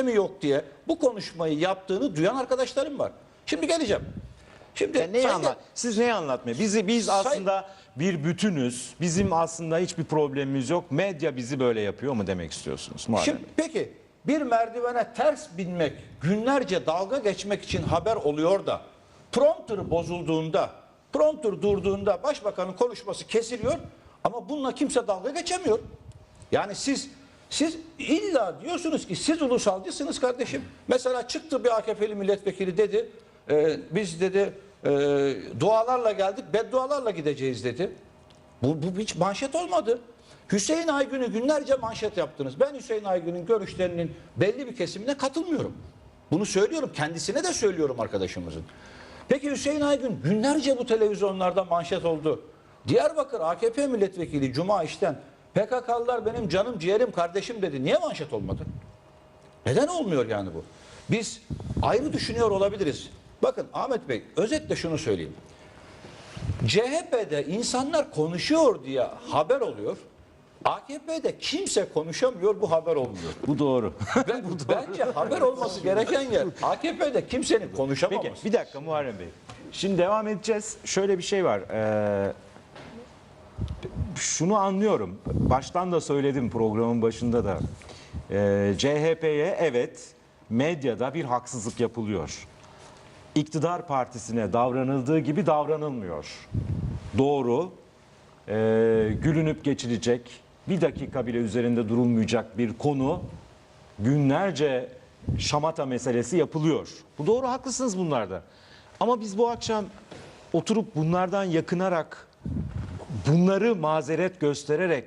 sistemi yok diye bu konuşmayı yaptığını duyan arkadaşlarım var. Şimdi geleceğim. Şimdi Yani neyi Sayın- anlat? Siz neyi anlatmaya? Bizi biz aslında bir bütünüz. Bizim aslında hiçbir problemimiz yok. Medya bizi böyle yapıyor mu demek istiyorsunuz Muharrem? Şimdi peki bir merdivene ters binmek, günlerce dalga geçmek için haber oluyor da prompter bozulduğunda, prompter durduğunda başbakanın konuşması kesiliyor ama bununla kimse dalga geçemiyor. Yani siz siz illa diyorsunuz ki siz ulusalcısınız kardeşim. Mesela çıktı bir AKP'li milletvekili dedi, e, biz dedi e, dualarla geldik, beddualarla gideceğiz dedi. Bu, bu hiç manşet olmadı. Hüseyin Aygün'ü günlerce manşet yaptınız. Ben Hüseyin Aygün'ün görüşlerinin belli bir kesimine katılmıyorum. Bunu söylüyorum. Kendisine de söylüyorum arkadaşımızın. Peki Hüseyin Aygün günlerce bu televizyonlarda manşet oldu. Diyarbakır AKP milletvekili Cuma işten PKK'lılar benim canım ciğerim kardeşim dedi. Niye manşet olmadı? Neden olmuyor yani bu? Biz ayrı düşünüyor olabiliriz. Bakın Ahmet Bey özetle şunu söyleyeyim. CHP'de insanlar konuşuyor diye haber oluyor. AKP'de kimse konuşamıyor bu haber olmuyor. Bu doğru. Ben, bence haber olması gereken yer AKP'de kimsenin konuşamaması. Peki bir dakika Muharrem Bey. Şimdi devam edeceğiz. Şöyle bir şey var. Ee, şunu anlıyorum. Baştan da söyledim programın başında da. Ee, CHP'ye evet medyada bir haksızlık yapılıyor. İktidar partisine davranıldığı gibi davranılmıyor. Doğru. Ee, gülünüp geçilecek, bir dakika bile üzerinde durulmayacak bir konu günlerce şamata meselesi yapılıyor. Bu doğru haklısınız bunlarda. Ama biz bu akşam oturup bunlardan yakınarak bunları mazeret göstererek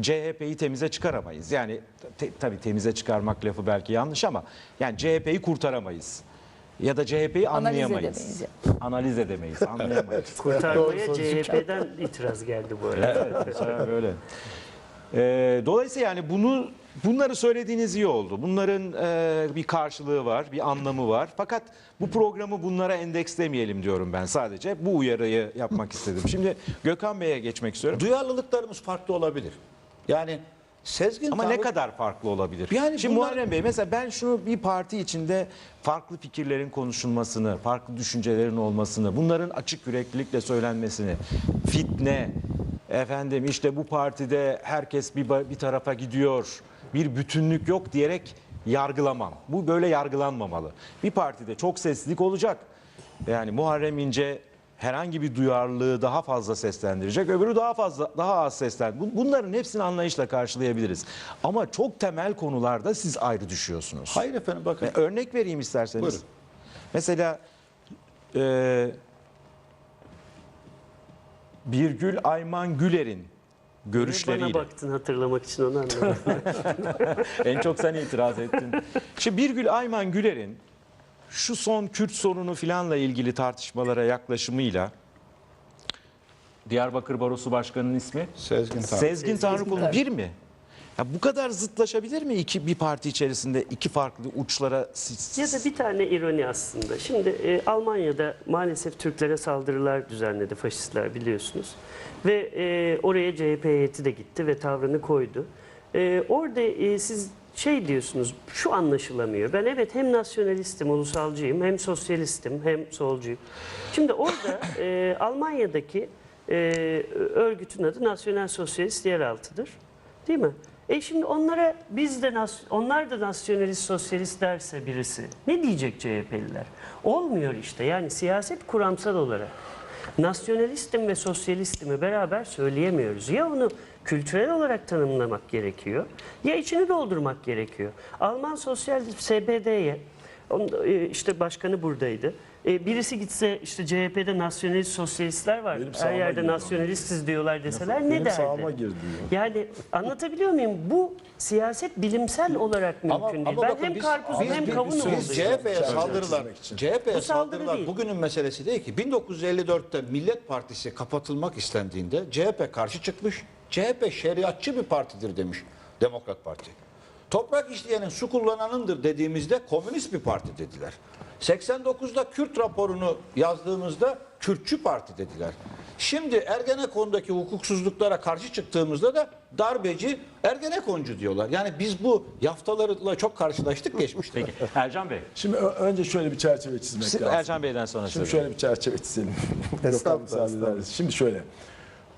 CHP'yi temize çıkaramayız. Yani te- tabii temize çıkarmak lafı belki yanlış ama yani CHP'yi kurtaramayız. Ya da CHP'yi Analiz anlayamayız. edemeyiz Analiz edemeyiz, anlayamayız. Kurtarmaya CHP'den itiraz geldi bu arada. Mesela böyle. Ee, dolayısıyla yani bunu bunları söylediğiniz iyi oldu. Bunların e, bir karşılığı var, bir anlamı var. Fakat bu programı bunlara endekslemeyelim diyorum ben sadece. Bu uyarıyı yapmak istedim. Şimdi Gökhan Bey'e geçmek istiyorum. Duyarlılıklarımız farklı olabilir. Yani Sezgin Ama ne Tanrı- kadar farklı olabilir? Yani Şimdi bunlar- Muharrem Bey mesela ben şunu bir parti içinde farklı fikirlerin konuşulmasını, farklı düşüncelerin olmasını, bunların açık yüreklilikle söylenmesini, fitne, efendim işte bu partide herkes bir, bir tarafa gidiyor, bir bütünlük yok diyerek yargılamam. Bu böyle yargılanmamalı. Bir partide çok seslilik olacak. Yani Muharrem İnce herhangi bir duyarlılığı daha fazla seslendirecek, öbürü daha fazla daha az seslen. Bu- Bunların hepsini anlayışla karşılayabiliriz. Ama çok temel konularda siz ayrı düşüyorsunuz. Hayır efendim bakın. Ve örnek vereyim isterseniz. Buyurun. Mesela e, Birgül Ayman Güler'in Bana görüşleriyle. baktın hatırlamak için onu anladım. En çok sen itiraz ettin. Şimdi Birgül Ayman Güler'in şu son Kürt sorunu filanla ilgili tartışmalara yaklaşımıyla Diyarbakır Barosu Başkanı'nın ismi Sezgin Tanrı. Sezgin Tanrıkulu bir mi? Ya bu kadar zıtlaşabilir mi iki bir parti içerisinde iki farklı uçlara ya da bir tane ironi aslında. Şimdi e, Almanya'da maalesef Türklere saldırılar düzenledi faşistler biliyorsunuz. Ve e, oraya CHP heyeti de gitti ve tavrını koydu. E, orada e, siz şey diyorsunuz, şu anlaşılamıyor. Ben evet hem nasyonalistim, ulusalcıyım, hem sosyalistim, hem solcuyum. Şimdi orada e, Almanya'daki e, örgütün adı Nasyonel Sosyalist Yeraltı'dır. Değil mi? E şimdi onlara biz de onlar da nasyonalist sosyalist derse birisi ne diyecek CHP'liler? Olmuyor işte. Yani siyaset kuramsal olarak nasyonalistim ve sosyalistimi beraber söyleyemiyoruz. Ya onu kültürel olarak tanımlamak gerekiyor ya içini doldurmak gerekiyor. Alman sosyal onun- e, işte başkanı buradaydı. E, Birisi gitse işte CHP'de nasyonalist sosyalistler var. Benim Her sağıma yerde girdi nasyonalistiz diyorlar deseler ne Benim derdi? sağıma girdi Yani anlatabiliyor muyum? Bu siyaset bilimsel olarak mümkün Ama, değil. ama ben bakın hem biz, karpuzum biz, hem biz- kavunum biz oldum. CHP'ye saldırılar, çizmek için. CHP'ye Bu saldırı saldırılar değil. bugünün meselesi değil ki. 1954'te Millet Partisi kapatılmak istendiğinde CHP karşı çıkmış. CHP şeriatçı bir partidir demiş Demokrat Parti. Toprak işleyenin su kullananındır dediğimizde komünist bir parti dediler. 89'da Kürt raporunu yazdığımızda Kürtçü parti dediler. Şimdi Ergenekon'daki hukuksuzluklara karşı çıktığımızda da darbeci Ergenekoncu diyorlar. Yani biz bu yaftalarla çok karşılaştık geçmişte. Peki Ercan Bey. Şimdi önce şöyle bir çerçeve çizmek Siz- lazım. Ercan Bey'den sonra Şimdi söyleyeyim. şöyle bir çerçeve çizelim. Ederseniz. Şimdi şöyle.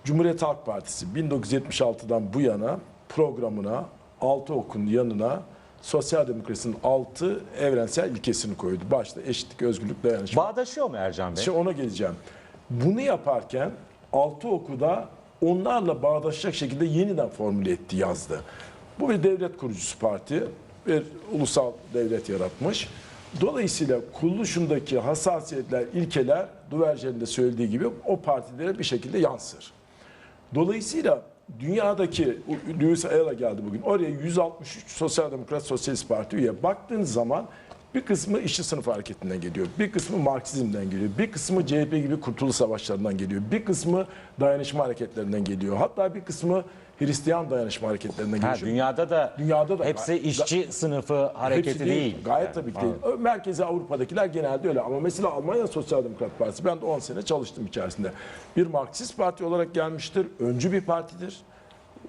Cumhuriyet Halk Partisi 1976'dan bu yana programına altı okun yanına sosyal demokrasinin altı evrensel ilkesini koydu. Başta eşitlik, özgürlük, dayanışma. Bağdaşıyor mu Ercan Bey? Şimdi ona geleceğim. Bunu yaparken altı okuda onlarla bağdaşacak şekilde yeniden formüle etti, yazdı. Bu bir devlet kurucusu parti, bir ulusal devlet yaratmış. Dolayısıyla kuruluşundaki hassasiyetler, ilkeler Duverger'in de söylediği gibi o partilere bir şekilde yansır. Dolayısıyla dünyadaki Louis Ayala geldi bugün. Oraya 163 Sosyal Demokrat Sosyalist Parti üye. Baktığınız zaman bir kısmı işçi sınıf hareketinden geliyor. Bir kısmı Marksizmden geliyor. Bir kısmı CHP gibi kurtuluş savaşlarından geliyor. Bir kısmı dayanışma hareketlerinden geliyor. Hatta bir kısmı Hristiyan dayanışma hareketlerinden Ha, geliyor. dünyada da Dünyada da- hepsi işçi sınıfı hareketi Hepsi değil. Gayet Yani, tabii ki anladım. değil. Merkezi Avrupa'dakiler genelde öyle. Ama mesela Almanya Sosyal Demokrat Partisi, ben de 10 sene çalıştım içerisinde. Bir Marksist parti olarak gelmiştir. Öncü bir partidir.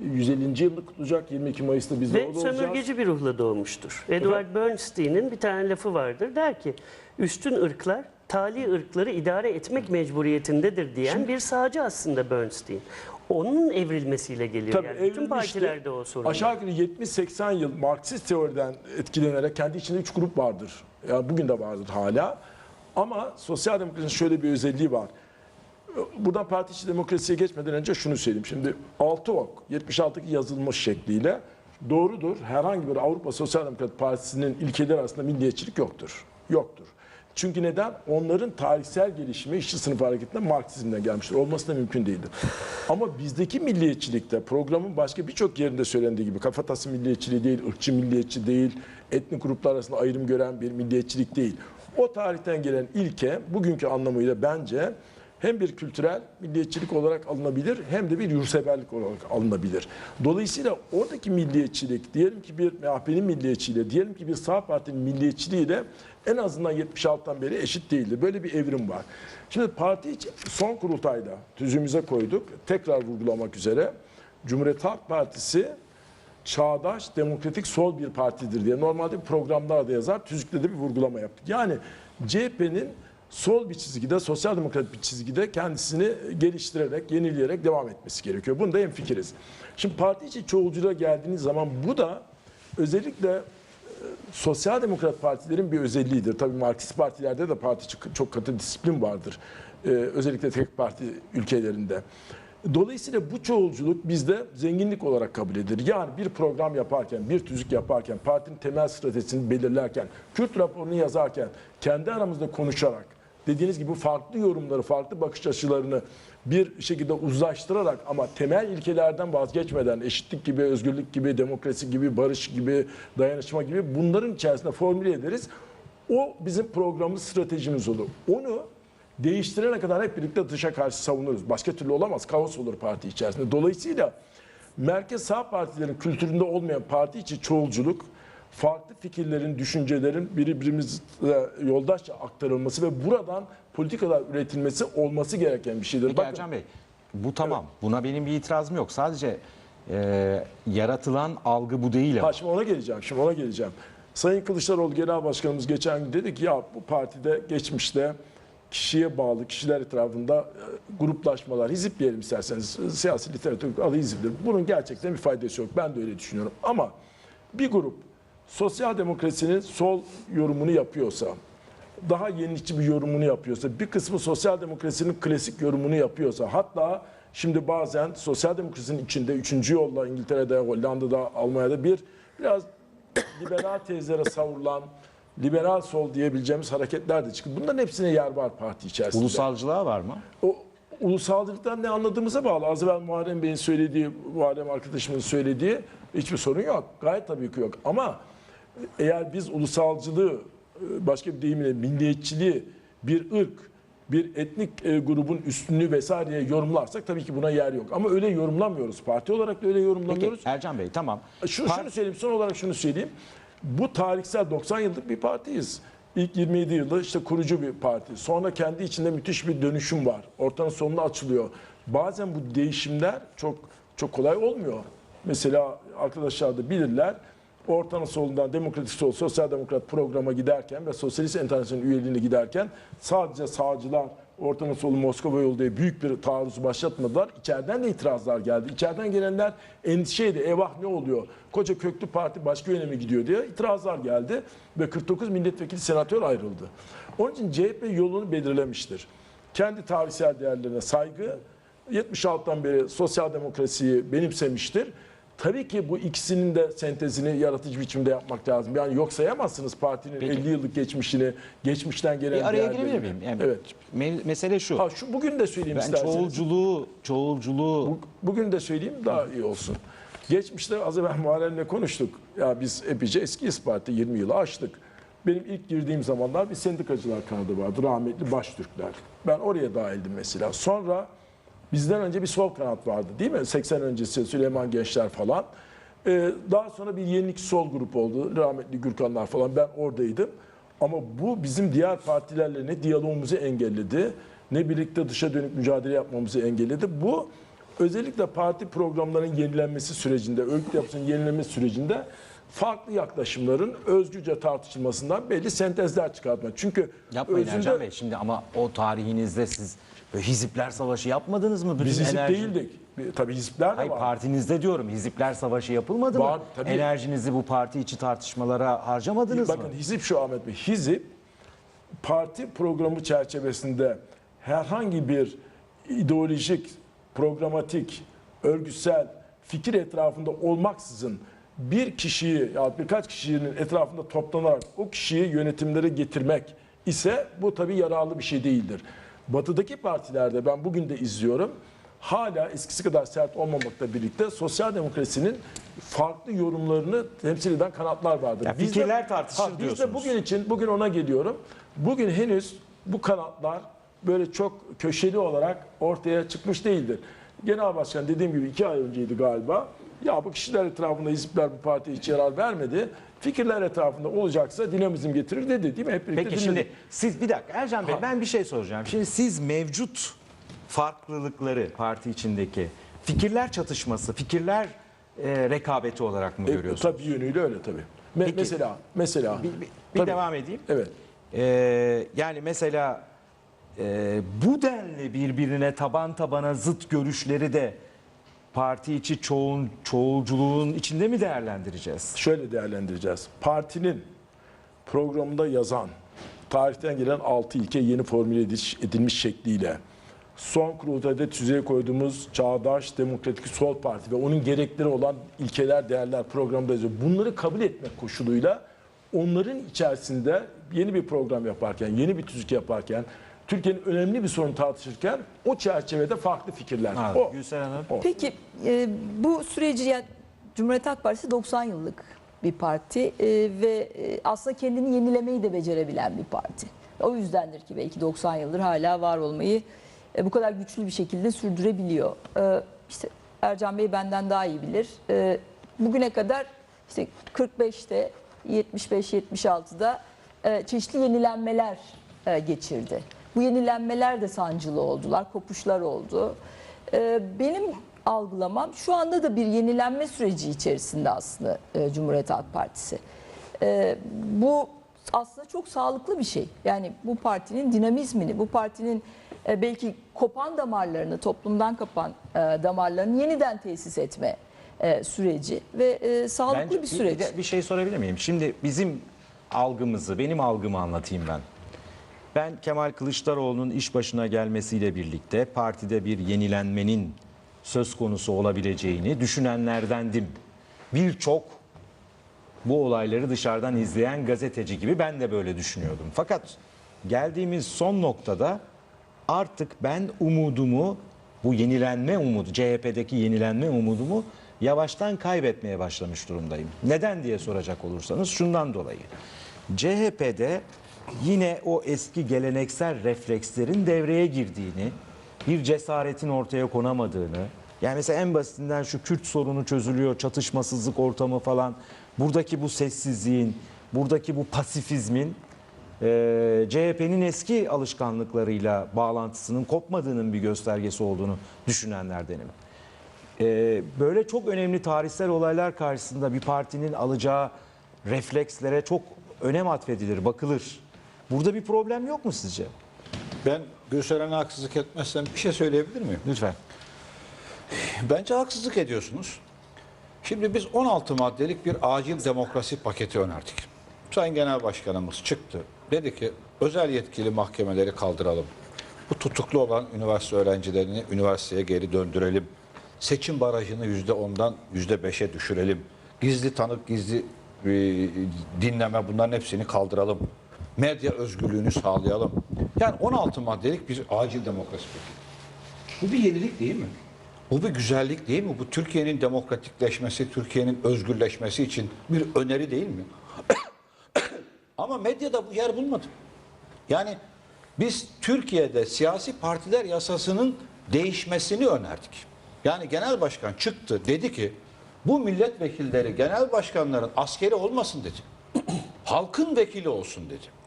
150. yılını kutlayacak. 22 Mayıs'ta biz de Ve orada olacağız. sömürgeci bir ruhla doğmuştur. Edward Bernstein'in bir tane lafı vardır. Der ki üstün ırklar tali ırkları idare etmek mecburiyetindedir diyen bir sağcı aslında Bernstein. Onun evrilmesiyle geliyor. Tabii yani bütün partilerde o sorun. Aşağı yukarı 70-80 yıl Marksist teoriden etkilenerek kendi içinde üç grup vardır. Yani bugün de vardır hala. Ama sosyal demokrasinin şöyle bir özelliği var. Buradan parti içi demokrasiye geçmeden önce şunu söyleyeyim. Şimdi 6 ok 76'daki yazılmış şekliyle doğrudur. Herhangi bir Avrupa Sosyal Demokrat Partisi'nin ilkeleri arasında milliyetçilik yoktur. Yoktur. Çünkü neden? Onların tarihsel gelişimi işçi sınıf hareketinden Marksizmden gelmiştir. Olması da mümkün değildir. Ama bizdeki milliyetçilikte programın başka birçok yerinde söylendiği gibi kafatası milliyetçiliği değil, ırkçı milliyetçi değil, etnik gruplar arasında ayrım gören bir milliyetçilik değil. O tarihten gelen ilke bugünkü anlamıyla bence hem bir kültürel milliyetçilik olarak alınabilir hem de bir yurtseverlik olarak alınabilir. Dolayısıyla oradaki milliyetçilik diyelim ki bir MHP'nin milliyetçiliğiyle diyelim ki bir sağ partinin milliyetçiliğiyle en azından 76'tan beri eşit değildir. Böyle bir evrim var. Şimdi parti son kurultayda tüzüğümüze koyduk. Tekrar vurgulamak üzere Cumhuriyet Halk Partisi çağdaş, demokratik sol bir partidir diye normalde programlarda yazar, tüzükte de bir vurgulama yaptık. Yani CHP'nin sol bir çizgide, sosyal demokrat bir çizgide kendisini geliştirerek, yenileyerek devam etmesi gerekiyor. Bunda hemfikiriz. Şimdi parti içi çoğulculuğa geldiğiniz zaman bu da özellikle sosyal demokrat partilerin bir özelliğidir. Tabii Marksist partilerde de parti çok katı disiplin vardır. Ee, özellikle tek parti ülkelerinde. Dolayısıyla bu çoğulculuk bizde zenginlik olarak kabul edilir. Yani bir program yaparken, bir tüzük yaparken, partinin temel stratejisini belirlerken, Kürt raporunu yazarken, kendi aramızda konuşarak, dediğiniz gibi farklı yorumları, farklı bakış açılarını bir şekilde uzlaştırarak ama temel ilkelerden vazgeçmeden eşitlik gibi, özgürlük gibi, demokrasi gibi, barış gibi, dayanışma gibi bunların içerisinde formüle ederiz. O bizim programımız, stratejimiz olur. Onu değiştirene kadar hep birlikte dışa karşı savunuruz. Başka türlü olamaz. Kaos olur parti içerisinde. Dolayısıyla merkez sağ partilerin kültüründe olmayan parti içi çoğulculuk, farklı fikirlerin, düşüncelerin birbirimizle yoldaşça aktarılması ve buradan politikalar üretilmesi olması gereken bir şeydir. Peki Bakın, Ercan Bey, bu tamam. Buna benim bir itirazım yok. Sadece e, yaratılan algı bu değil ama. Ha, şimdi ona geleceğim. Şimdi ona geleceğim. Sayın Kılıçdaroğlu Genel Başkanımız geçen gün dedi ki ya bu partide geçmişte kişiye bağlı kişiler etrafında e, gruplaşmalar, hizip diyelim isterseniz siyasi literatür adı hiziptir. Bunun gerçekten bir faydası yok. Ben de öyle düşünüyorum. Ama bir grup sosyal demokrasinin sol yorumunu yapıyorsa, daha yenilikçi bir yorumunu yapıyorsa, bir kısmı sosyal demokrasinin klasik yorumunu yapıyorsa, hatta şimdi bazen sosyal demokrasinin içinde üçüncü yolla İngiltere'de, Hollanda'da, Almanya'da bir biraz liberal tezlere savrulan, liberal sol diyebileceğimiz hareketler de çıktı. Bunların hepsine yer var parti içerisinde. Ulusalcılığa var mı? O ulusalcılıktan ne anladığımıza bağlı. Az evvel Muharrem Bey'in söylediği, Muharrem arkadaşımın söylediği hiçbir sorun yok. Gayet tabii ki yok. Ama eğer biz ulusalcılığı, başka bir deyimle milliyetçiliği bir ırk, bir etnik e, grubun üstünlüğü vesaireye yorumlarsak tabii ki buna yer yok. Ama öyle yorumlamıyoruz. Parti olarak da öyle Peki yorumlamıyoruz. Ercan Bey tamam. Şunu, Par- şunu söyleyeyim, son olarak şunu söyleyeyim. Bu tarihsel 90 yıllık bir partiyiz. İlk 27 yılı işte kurucu bir parti. Sonra kendi içinde müthiş bir dönüşüm var. Ortanın sonuna açılıyor. Bazen bu değişimler çok çok kolay olmuyor. Mesela arkadaşlar da bilirler. Ortanın solundan Demokratik Sol, Sosyal Demokrat programa giderken ve Sosyalist Enternasyonel üyeliğine giderken sadece sağcılar Ortanın solu Moskova yolu diye büyük bir taarruz başlatmadılar. İçeriden de itirazlar geldi. İçeriden gelenler endişeydi. Eyvah ne oluyor? Koca köklü parti başka yöne mi gidiyor diye itirazlar geldi. Ve 49 milletvekili senatör ayrıldı. Onun için CHP yolunu belirlemiştir. Kendi tarihsel değerlerine saygı, 76'dan beri sosyal demokrasiyi benimsemiştir. Tabii ki bu ikisinin de sentezini yaratıcı biçimde yapmak lazım. Yani yok sayamazsınız partinin Peki. 50 yıllık geçmişini, geçmişten gelen Bir araya girebilir miyim? Yani Evet. me- mesele şu. Ha şu bugün de söyleyeyim ben isterseniz. çoğulculuğu, çoğulculuğu Bu- Bugün de söyleyeyim daha iyi olsun. Geçmişte az evvel Muharrem'le konuştuk. Ya biz epeyce eskiyiz parti 20 yılı aştık. Benim ilk girdiğim zamanlar bir sendikacılar kanadı vardı. Rahmetli Baştürkler. Ben oraya dahildim mesela. Sonra bizden önce bir sol kanat vardı değil mi? 80 öncesi Süleyman Gençler falan. Ee, daha sonra bir yenilik sol grup oldu. Rahmetli Gürkanlar falan. Ben oradaydım. Ama bu bizim diğer partilerle ne diyalogumuzu engelledi, ne birlikte dışa dönük mücadele yapmamızı engelledi. Bu özellikle parti programlarının yenilenmesi sürecinde, örgüt yapısının yenilenmesi sürecinde farklı yaklaşımların özgürce tartışılmasından belli sentezler çıkartmak. Çünkü yapmayın özünde Ercan Bey. Şimdi ama o tarihinizde siz hizipler savaşı yapmadınız mı? Bütün biz hizip enerji- değildik. Tabii hizipler de Hayır var. partinizde diyorum. Hizipler savaşı yapılmadı Var, mı? tabii. Enerjinizi bu parti içi tartışmalara harcamadınız Bakın mı? hizip şu Ahmet Bey. Hizip parti programı çerçevesinde herhangi bir ideolojik, programatik, örgütsel fikir etrafında olmaksızın bir kişiyi ya birkaç kişinin etrafında toplanarak o kişiyi yönetimlere getirmek ise bu tabii yararlı bir şey değildir. Batıdaki partilerde ben bugün de izliyorum hala eskisi kadar sert olmamakla birlikte sosyal demokrasinin farklı yorumlarını temsil eden kanatlar vardır. Ya Bizde- fikirler tartışır Ha, Biz de diyorsunuz. bugün için, bugün ona geliyorum. Bugün henüz bu kanatlar böyle çok köşeli olarak ortaya çıkmış değildir. Genel Başkan dediğim gibi iki ay önceydi galiba. Ya bu kişiler etrafında hizipler bu partiye hiç yarar vermedi. Fikirler etrafında olacaksa dinamizm getirir dedi değil mi? Hep birlikte Peki dinledik. şimdi siz bir dakika Ercan Bey ben bir şey soracağım. Şimdi siz mevcut farklılıkları parti içindeki fikirler çatışması, fikirler e, rekabeti olarak mı E, görüyorsunuz? tabii yönüyle öyle tabii. Me- Peki. mesela mesela Bir, bir- bir Tabii. devam edeyim. Evet. Ee, yani mesela e, bu denli birbirine taban tabana zıt görüşleri de parti içi çoğun, çoğulculuğun içinde mi değerlendireceğiz? şöyle değerlendireceğiz. Partinin programında yazan, tarihten gelen 6 ilke yeni formüle edilmiş, şekliyle son kurultayda tüzeye koyduğumuz Çağdaş Demokratik Sol Parti ve onun gerekleri olan ilkeler, değerler programda yazıyor. Bunları kabul etmek koşuluyla onların içerisinde yeni bir program yaparken, yeni bir tüzük yaparken, Türkiye'nin önemli bir sorunu tartışırken o çerçevede farklı fikirler. Ha, O, Gülseren Hanım. o. Peki e, bu süreci yani Cumhuriyet Halk Partisi 90 yıllık bir parti e, ve e, aslında kendini yenilemeyi de becerebilen bir parti. O yüzdendir ki belki 90 yıldır hala var olmayı e, bu kadar güçlü bir şekilde sürdürebiliyor. E, işte Ercan Bey benden daha iyi bilir. E, bugüne kadar işte 45'te 75-76'da e, çeşitli yenilenmeler e, geçirdi. Bu yenilenmeler de sancılı oldular, kopuşlar oldu. E, benim algılamam şu anda da bir yenilenme süreci içerisinde aslında e, Cumhuriyet Halk Partisi. E, bu aslında çok sağlıklı bir şey. Yani bu partinin dinamizmini, bu partinin e, belki kopan damarlarını, toplumdan kopan e, damarlarını yeniden tesis etme e, süreci ve e, sağlıklı Bence bir süreç. Bir, bir şey sorabilir miyim? Şimdi bizim algımızı, benim algımı anlatayım ben. Ben Kemal Kılıçdaroğlu'nun iş başına gelmesiyle birlikte partide bir yenilenmenin söz konusu olabileceğini düşünenlerdendim. Birçok bu olayları dışarıdan izleyen gazeteci gibi ben de böyle düşünüyordum. Fakat geldiğimiz son noktada artık ben umudumu, bu yenilenme umudu, CHP'deki yenilenme umudumu yavaştan kaybetmeye başlamış durumdayım. Neden diye soracak olursanız şundan dolayı. CHP'de yine o eski geleneksel reflekslerin devreye girdiğini, bir cesaretin ortaya konamadığını, yani mesela en basitinden şu Kürt sorunu çözülüyor, çatışmasızlık ortamı falan, buradaki bu sessizliğin, buradaki bu pasifizmin e, CHP'nin eski alışkanlıklarıyla bağlantısının kopmadığının bir göstergesi olduğunu düşünenlerdenim. E, böyle çok önemli tarihsel olaylar karşısında bir partinin alacağı reflekslere çok önem atfedilir, bakılır. Burada bir problem yok mu sizce? Ben Gülseren'e haksızlık etmezsem bir şey söyleyebilir miyim? Lütfen. Bence haksızlık ediyorsunuz. Şimdi biz 16 maddelik bir acil demokrasi paketi önerdik. Sayın Genel Başkanımız çıktı. Dedi ki özel yetkili mahkemeleri kaldıralım. Bu tutuklu olan üniversite öğrencilerini üniversiteye geri döndürelim. Seçim barajını yüzde ondan yüzde beşe düşürelim. Gizli tanık, gizli e, dinleme bunların hepsini kaldıralım. Medya özgürlüğünü sağlayalım. Yani 16 maddelik bir acil demokrasi paketi. Bu bir yenilik değil mi? Bu bir güzellik değil mi? Bu Türkiye'nin demokratikleşmesi, Türkiye'nin özgürleşmesi için bir öneri değil mi? Ama medyada bu yer bulmadı. Yani biz Türkiye'de siyasi partiler yasasının değişmesini önerdik. Yani genel başkan çıktı dedi ki bu milletvekilleri genel başkanların askeri olmasın dedi. Halkın vekili olsun dedi.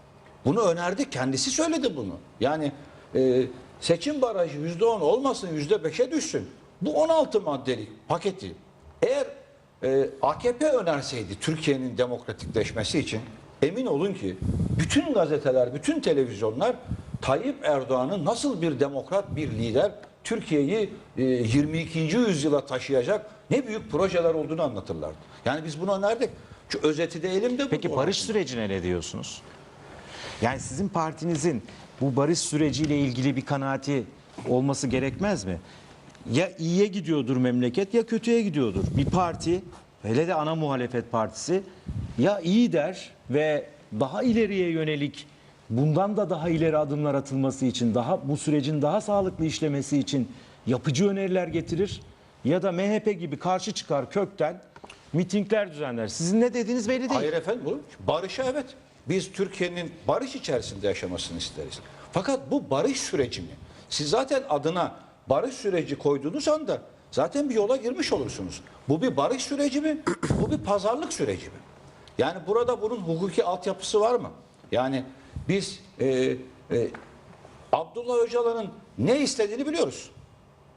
Bunu önerdi. Kendisi söyledi bunu. Yani e, seçim barajı yüzde on olmasın yüzde beşe düşsün. Bu 16 maddelik paketi eğer e, AKP önerseydi Türkiye'nin demokratikleşmesi için emin olun ki bütün gazeteler, bütün televizyonlar Tayyip Erdoğan'ın nasıl bir demokrat bir lider Türkiye'yi e, 22. yüzyıla taşıyacak ne büyük projeler olduğunu anlatırlardı. Yani biz bunu önerdik. Şu özeti de elimde. Peki bu. barış sürecine ne diyorsunuz? Yani sizin partinizin bu barış süreciyle ilgili bir kanaati olması gerekmez mi? Ya iyiye gidiyordur memleket ya kötüye gidiyordur. Bir parti, hele de ana muhalefet partisi ya iyi der ve daha ileriye yönelik bundan da daha ileri adımlar atılması için, daha bu sürecin daha sağlıklı işlemesi için yapıcı öneriler getirir ya da MHP gibi karşı çıkar kökten mitingler düzenler. Sizin ne dediğiniz belli değil. Hayır efendim bu barışa evet. Biz Türkiye'nin barış içerisinde yaşamasını isteriz. Fakat bu barış süreci mi? Siz zaten adına barış süreci koyduğunuz anda zaten bir yola girmiş olursunuz. Bu bir barış süreci mi? Bu bir pazarlık süreci mi? Yani burada bunun hukuki altyapısı var mı? Yani biz e, e, Abdullah Öcalan'ın ne istediğini biliyoruz.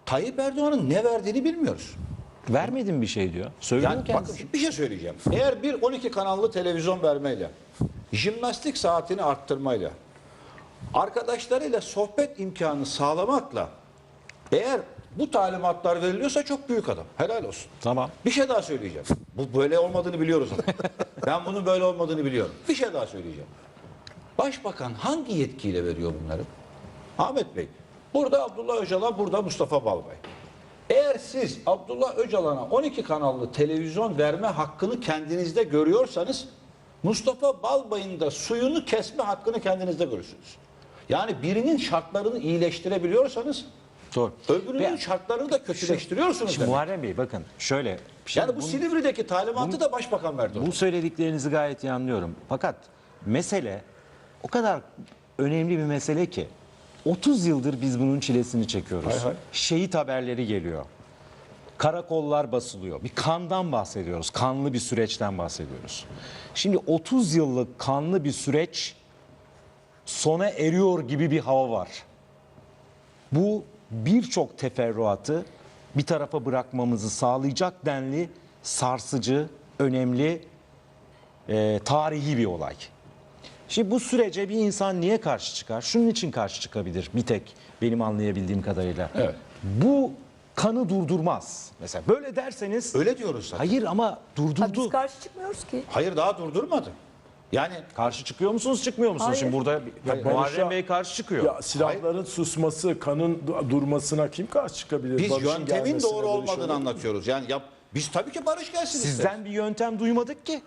Tayyip Erdoğan'ın ne verdiğini bilmiyoruz. Vermedim bir şey diyor. Söylüyor Yani kendisi. bakın bir şey söyleyeceğim. Eğer bir 12 kanallı televizyon vermeyle, jimnastik saatini arttırmayla, arkadaşlarıyla sohbet imkanı sağlamakla eğer bu talimatlar veriliyorsa çok büyük adam. Helal olsun. Tamam. Bir şey daha söyleyeceğim. Bu böyle olmadığını biliyoruz ama. ben bunun böyle olmadığını biliyorum. Bir şey daha söyleyeceğim. Başbakan hangi yetkiyle veriyor bunları? Ahmet Bey. Burada Abdullah Öcalan, burada Mustafa Balbay. Eğer siz Abdullah Öcalan'a 12 kanallı televizyon verme hakkını kendinizde görüyorsanız Mustafa Balbay'ın da suyunu kesme hakkını kendinizde görürsünüz. Yani birinin şartlarını iyileştirebiliyorsanız Doğru. öbürünün Ve- şartlarını da kötüleştiriyorsunuz. Şimdi demek. Muharrem Bey bakın şöyle. şimdi Yani bu bunu- Silivri'deki talimatı da başbakan verdi. Bu söylediklerinizi gayet iyi anlıyorum. Fakat mesele o kadar önemli bir mesele ki 30 yıldır biz bunun çilesini çekiyoruz. Hay hay. Şehit haberleri geliyor. Karakollar basılıyor. Bir kandan bahsediyoruz. Kanlı bir süreçten bahsediyoruz. Şimdi 30 yıllık kanlı bir süreç sona eriyor gibi bir hava var. Bu birçok teferruatı bir tarafa bırakmamızı sağlayacak denli sarsıcı, önemli, e, tarihi bir olay. Şimdi bu sürece bir insan niye karşı çıkar? Şunun için karşı çıkabilir bir tek benim anlayabildiğim kadarıyla. Evet. Bu kanı durdurmaz. Mesela böyle derseniz Öyle diyoruz zaten. hayır ama Ha, biz durdurdu. karşı çıkmıyoruz ki. Hayır daha durdurmadı. Yani Karşı çıkıyor musunuz, çıkmıyor musunuz? Hayır. Şimdi burada Hayır. Muharrem Bey karşı çıkıyor. Ya silahların susması, kanın du- durmasına kim karşı çıkabilir? biz Barış'ın yöntemin gelmesine doğru böyle şey olmadığını olur mu? anlatıyoruz. Yani yap, biz tabii ki barış gelsin isteriz. Sizden bir yöntem duymadık ki.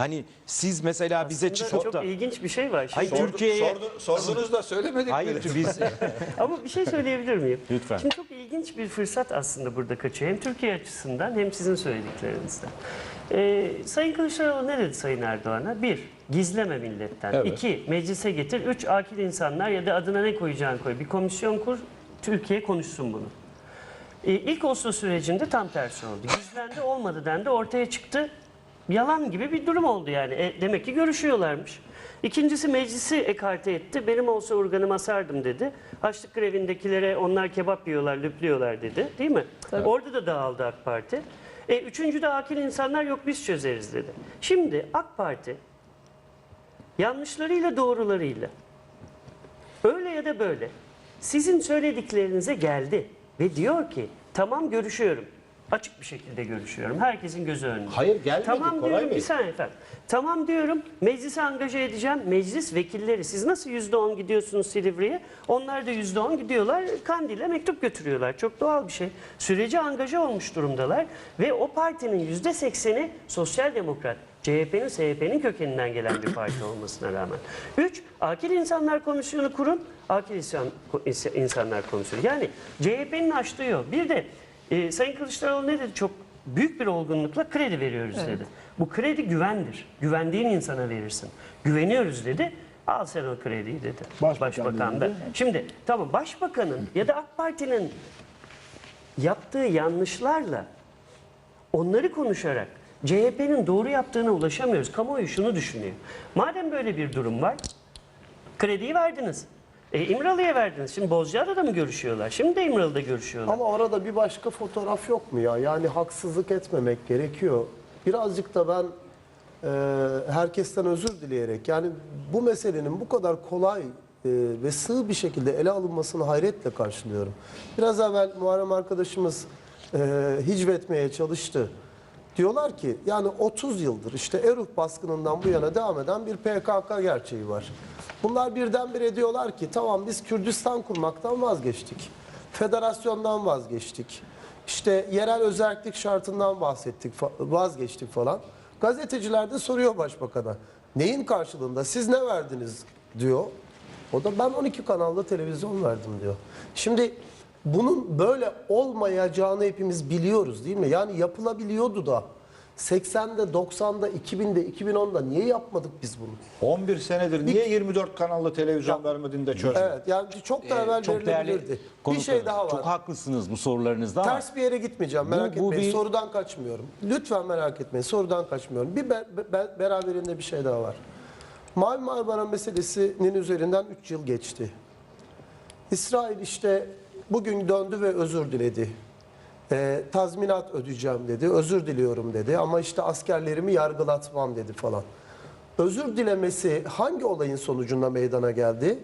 Hani siz mesela bize Aslında çıkıp çok da ilginç bir şey var. Şimdi, Hayır, Sordu- Türkiye'ye- sordu- sordunuz da söylemedik hayır mi? biz Ama bir şey söyleyebilir miyim? Lütfen. Şimdi çok ilginç bir fırsat aslında burada kaçıyor. Hem Türkiye açısından hem sizin söylediklerinizden. Ee, Sayın Kılıçdaroğlu ne dedi Sayın Erdoğan'a? Bir, gizleme milletten. Evet. İki, meclise getir. Üç, akil insanlar ya da adına ne koyacağını koy. Bir komisyon kur, Türkiye konuşsun bunu. Ee, ilk Oslo sürecinde tam tersi oldu. Gizlendi olmadı dendi ortaya çıktı. Yalan gibi bir durum oldu yani. E, demek ki görüşüyorlarmış. İkincisi meclisi ekarte etti. Benim olsa organımı asardım dedi. Açlık grevindekilere onlar kebap yiyorlar, lüplüyorlar dedi. Değil mi? Orada da dağıldı AK Parti. E, üçüncü de akil insanlar yok biz çözeriz dedi. Şimdi AK Parti yanlışlarıyla doğrularıyla öyle ya da böyle sizin söylediklerinize geldi ve diyor ki tamam görüşüyorum. Açık bir şekilde görüşüyorum. Herkesin gözü önünde. Hayır, gelmedi Tamam Koray diyorum Bey. bir saniye efendim. Tamam diyorum meclise angaja edeceğim. Meclis vekilleri siz nasıl yüzde on gidiyorsunuz Silivri'ye? Onlar da yüzde on gidiyorlar Kandil'e mektup götürüyorlar. Çok doğal bir şey. Sürece angaja olmuş durumdalar. Ve o partinin yüzde sekseni sosyal demokrat. CHP'nin, SHP'nin kökeninden gelen bir parti olmasına rağmen. Üç, Akil İnsanlar Komisyonu kurun. Akil İnsan, İnsanlar Komisyonu. Yani CHP'nin açtığı yol. Bir de e, Sayın Kılıçdaroğlu ne dedi? Çok büyük bir olgunlukla kredi veriyoruz dedi. Bu kredi güvendir. Güvendiğin insana verirsin. Güveniyoruz dedi. Al sen o krediyi dedi. Başbakan da. dedi. Şimdi tamam başbakanın ya da AK Parti'nin yaptığı yanlışlarla onları konuşarak CHP'nin doğru yaptığına ulaşamıyoruz. Kamuoyu şunu düşünüyor. Madem böyle bir durum var, krediyi verdiniz. E, İmralı'ya verdiniz. Şimdi Bozcaada'da mı görüşüyorlar? Şimdi de İmralı'da görüşüyorlar. Ama orada bir başka fotoğraf yok mu ya? Yani haksızlık etmemek gerekiyor. Birazcık da ben e, herkesten özür dileyerek yani bu meselenin bu kadar kolay e, ve sığ bir şekilde ele alınmasını hayretle karşılıyorum. Biraz evvel Muharrem arkadaşımız e, hicvetmeye çalıştı. Diyorlar ki yani 30 yıldır işte Eruh baskınından bu yana devam eden bir PKK gerçeği var. Bunlar birdenbire diyorlar ki tamam biz Kürdistan kurmaktan vazgeçtik. Federasyondan vazgeçtik. İşte yerel özellik şartından bahsettik, vazgeçtik falan. Gazeteciler de soruyor başbakana. Neyin karşılığında? Siz ne verdiniz diyor. O da ben 12 kanalda televizyon verdim diyor. Şimdi bunun böyle olmayacağını hepimiz biliyoruz değil mi? Yani yapılabiliyordu da. 80'de, 90'da, 2000'de, 2010'da niye yapmadık biz bunu? 11 senedir niye 24 kanallı televizyon vermedin de çözmedin? Evet yani çok da evvel Ee, çok verilebilirdi. Bir şey daha var. Çok haklısınız bu sorularınızda ama Ters bir yere gitmeyeceğim merak Bu- bu etmeyin. bir- Sorudan kaçmıyorum. Lütfen merak etmeyin. Sorudan kaçmıyorum. Bir be- be- beraberinde bir şey daha var. Mavi Marmara meselesinin üzerinden 3 yıl geçti. İsrail işte bugün döndü ve özür diledi. Ee, tazminat ödeyeceğim dedi. Özür diliyorum dedi. Ama işte askerlerimi yargılatmam dedi falan. Özür dilemesi hangi olayın sonucunda meydana geldi?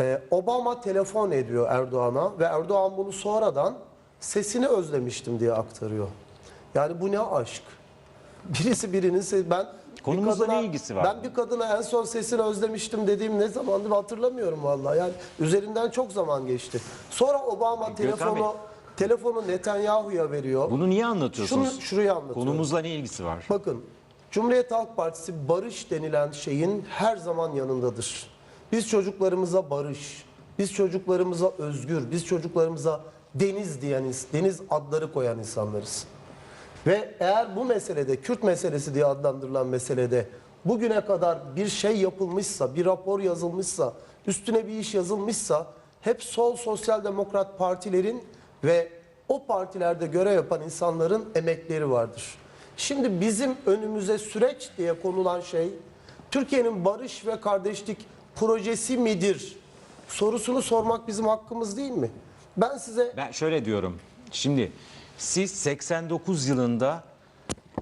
Ee, Obama telefon ediyor Erdoğan'a ve Erdoğan bunu sonradan sesini özlemiştim diye aktarıyor. Yani bu ne aşk? Birisi birinin ben Konumuzla kadına- ne ilgisi var? Ben bir kadına en son sesini özlemiştim dediğim ne zamandır hatırlamıyorum vallahi. Yani üzerinden çok zaman geçti. Sonra Obama Bey. telefonu telefonu Netanyahu'ya veriyor. bunu niye anlatıyorsunuz? Şunu şurayı anlatıyorum. Konumuzla ne ilgisi var? Bakın Cumhuriyet Halk Partisi barış denilen şeyin her zaman yanındadır. Biz çocuklarımıza barış, biz çocuklarımıza özgür, biz çocuklarımıza deniz diyen, deniz adları koyan insanlarız. Ve eğer bu meselede, Kürt meselesi diye adlandırılan meselede bugüne kadar bir şey yapılmışsa, bir rapor yazılmışsa, üstüne bir iş yazılmışsa hep sol sosyal demokrat partilerin ve o partilerde görev yapan insanların emekleri vardır. Şimdi bizim önümüze süreç diye konulan şey Türkiye'nin barış ve kardeşlik projesi midir? Sorusunu sormak bizim hakkımız değil mi? Ben size Ben şöyle diyorum. Şimdi siz 89 yılında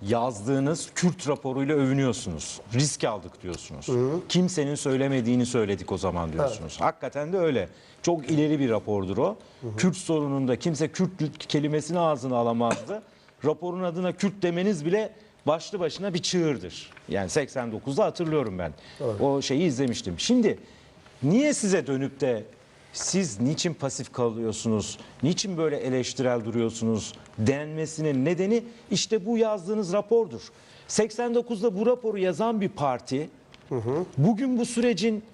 yazdığınız Kürt raporuyla övünüyorsunuz. Risk aldık diyorsunuz. Kimsenin söylemediğini söyledik o zaman diyorsunuz. Hakikaten de öyle. Çok ileri bir rapordur o. Kürt sorununda kimse Kürt kelimesini ağzına alamazdı. Raporun adına Kürt demeniz bile başlı başına bir çığırdır. Yani 89'da hatırlıyorum ben. O şeyi izlemiştim. Şimdi niye size dönüp de siz niçin pasif kalıyorsunuz? Niçin böyle eleştirel duruyorsunuz? Denmesinin nedeni işte bu yazdığınız rapordur. 89'da bu raporu yazan bir parti bugün bu sürecin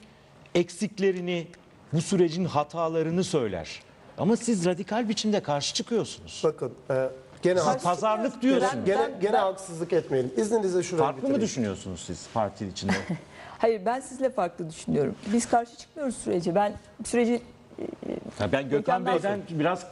eksiklerini, bu sürecin hatalarını söyler. Ama siz radikal biçimde karşı çıkıyorsunuz. bakın e, gene Siz pazarlık diyorsunuz. Gene, gene haksızlık etmeyelim. İzninizle şuraya Farklı mı bitireyim. düşünüyorsunuz siz parti içinde? Hayır ben sizle farklı düşünüyorum. Biz karşı çıkmıyoruz sürece. Ben süreci Ya ben Gökhan Bey'den biraz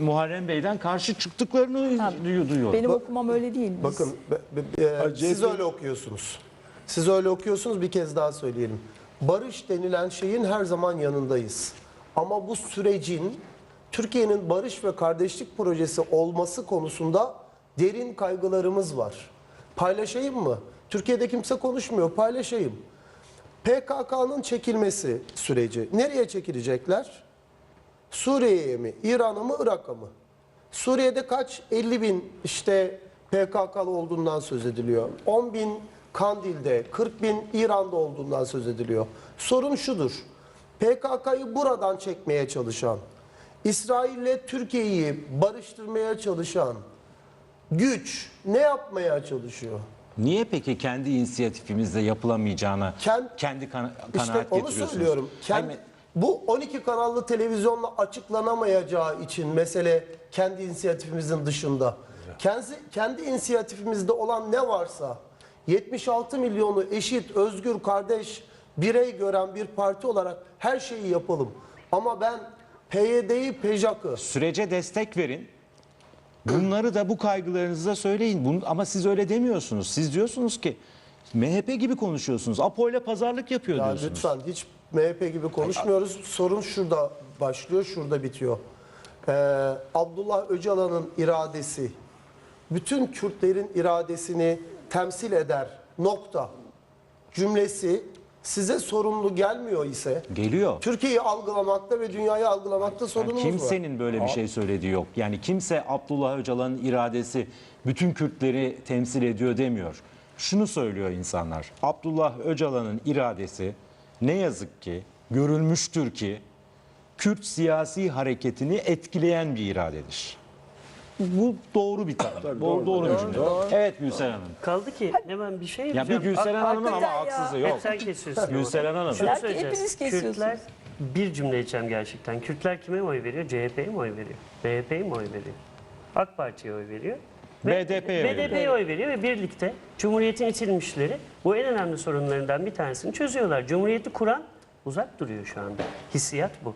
Muharrem Bey'den karşı çıktıklarını duyu- duyuyorum. benim okumam öyle değil. Biz- Bakın be- be- e, Acayip siz öyle okuyorsunuz. Siz öyle okuyorsunuz bir kez daha söyleyelim. Barış denilen şeyin her zaman yanındayız. Ama bu sürecin Türkiye'nin barış ve kardeşlik projesi olması konusunda derin kaygılarımız var. Paylaşayım mı? Türkiye'de kimse konuşmuyor. Paylaşayım. PKK'nın çekilmesi süreci. Nereye çekilecekler? Suriye'ye mi? İran'a mı? Irak'a mı? Suriye'de kaç? 50 bin işte PKK'lı olduğundan söz ediliyor. 10 bin Kandil'de, 40 bin İran'da olduğundan söz ediliyor. Sorun şudur. PKK'yı buradan çekmeye çalışan, İsrail'le Türkiye'yi barıştırmaya çalışan güç ne yapmaya çalışıyor? Niye peki kendi inisiyatifimizde yapılamayacağına Ken- kendi kana- İşte kanaat onu getiriyorsunuz? söylüyorum. Kend- Hayır, bu 12 kanallı televizyonla açıklanamayacağı için mesele kendi inisiyatifimizin dışında. Kendi, kendi inisiyatifimizde olan ne varsa 76 milyonu eşit, özgür, kardeş, birey gören bir parti olarak her şeyi yapalım. Ama ben PYD'yi, PEJAK'ı Sürece destek verin. Bunları da bu kaygılarınızı da söyleyin. Bunu, ama siz öyle demiyorsunuz. Siz diyorsunuz ki MHP gibi konuşuyorsunuz. Apo ile pazarlık yapıyor Ya diyorsunuz. lütfen hiç MHP gibi konuşmuyoruz. Sorun şurada başlıyor, şurada bitiyor. Ee, Abdullah Öcalan'ın iradesi, bütün Kürtlerin iradesini temsil eder. Nokta. Cümlesi size sorumlu gelmiyor ise Geliyor. Türkiye'yi algılamakta ve dünyayı algılamakta Yani sorunumuz var. kimsenin böyle bir şey söylediği yok. Yani kimse Abdullah Öcalan'ın iradesi bütün Kürtleri temsil ediyor demiyor. Şunu söylüyor insanlar. Abdullah Öcalan'ın iradesi ne yazık ki görülmüştür ki Kürt siyasi hareketini etkileyen bir iradedir. Bu doğru bir tanım. Tabii, doğru, doğru, doğru bir doğru, cümle. Evet Gülseren Hanım. Kaldı ki hemen bir şey Ya bir yapacağım. Gülseren Hanım'ın ama ya. haksızlığı Hep yok. sen kesiyorsun. Gülseren Hanım. Şunu Belki söyleyeceğiz. hepiniz kesiyorsunuz. Kürtler bir cümle edeceğim gerçekten. Kürtler kime oy veriyor? CHP'ye mi oy veriyor? BHP'ye mi oy veriyor? AK Parti'ye oy veriyor. BDP'ye veriyor. BDP'ye oy veriyor ve birlikte Cumhuriyet'in itilmişleri bu en önemli sorunlarından bir tanesini çözüyorlar. Cumhuriyeti kuran uzak duruyor şu anda. Hissiyat bu.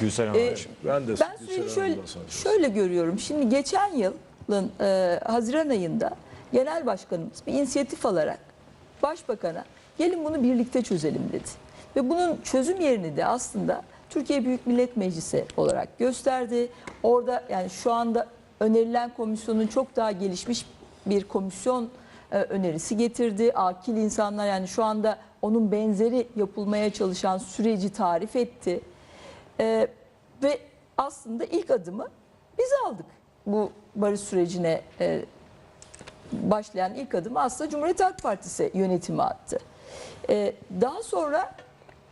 Gülseren Hanım. Ee, Ben de Ben süreci şöyle, şöyle görüyorum. Şimdi geçen yılın e, Haziran ayında Genel Başkanımız bir inisiyatif alarak Başbakan'a gelin bunu birlikte çözelim dedi. Ve bunun çözüm yerini de aslında Türkiye Büyük Millet Meclisi olarak gösterdi. Orada yani şu anda önerilen komisyonun çok daha gelişmiş bir komisyon e, önerisi getirdi. Akil insanlar yani şu anda onun benzeri yapılmaya çalışan süreci tarif etti. Ee, ve aslında ilk adımı biz aldık. Bu barış sürecine e, başlayan ilk adımı aslında Cumhuriyet Halk Partisi yönetimi attı. Ee, daha sonra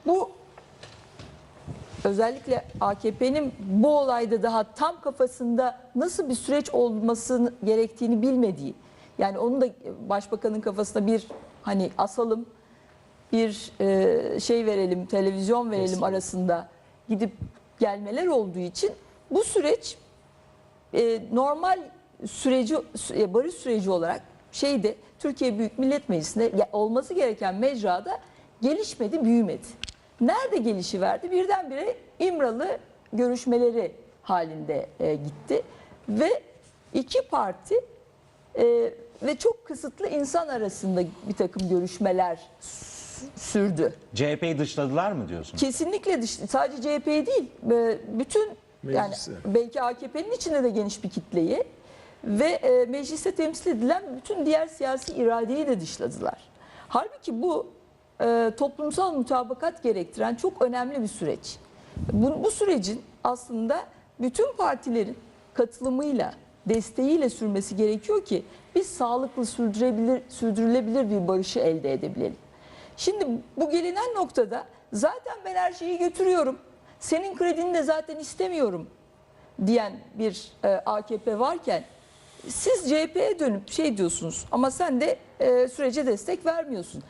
bu özellikle AKP'nin bu olayda daha tam kafasında nasıl bir süreç olması gerektiğini bilmediği yani onu da başbakanın kafasına bir hani asalım bir e, şey verelim televizyon verelim arasında gidip gelmeler olduğu için bu süreç e, normal süreci e, barış süreci olarak şeyde Türkiye Büyük Millet Meclisi'nde olması gereken mecrada gelişmedi, büyümedi. Nerede gelişi verdi? Birdenbire İmralı görüşmeleri halinde e, gitti ve iki parti e, ve çok kısıtlı insan arasında bir takım görüşmeler sürdü. CHP'yi dışladılar mı diyorsunuz? Kesinlikle dış, sadece CHP değil, bütün yani belki AKP'nin içinde de geniş bir kitleyi ve e, mecliste temsil edilen bütün diğer siyasi iradeyi de dışladılar. Halbuki bu e, toplumsal mutabakat gerektiren çok önemli bir süreç. Bu, bu sürecin aslında bütün partilerin katılımıyla, desteğiyle sürmesi gerekiyor ki biz sağlıklı sürdürebilir, sürdürülebilir bir barışı elde edebilelim. Şimdi bu gelinen noktada zaten ben her şeyi götürüyorum. Senin kredini de zaten istemiyorum diyen bir e, AKP varken siz CHP'ye dönüp şey diyorsunuz ama sen de e, sürece destek vermiyorsun.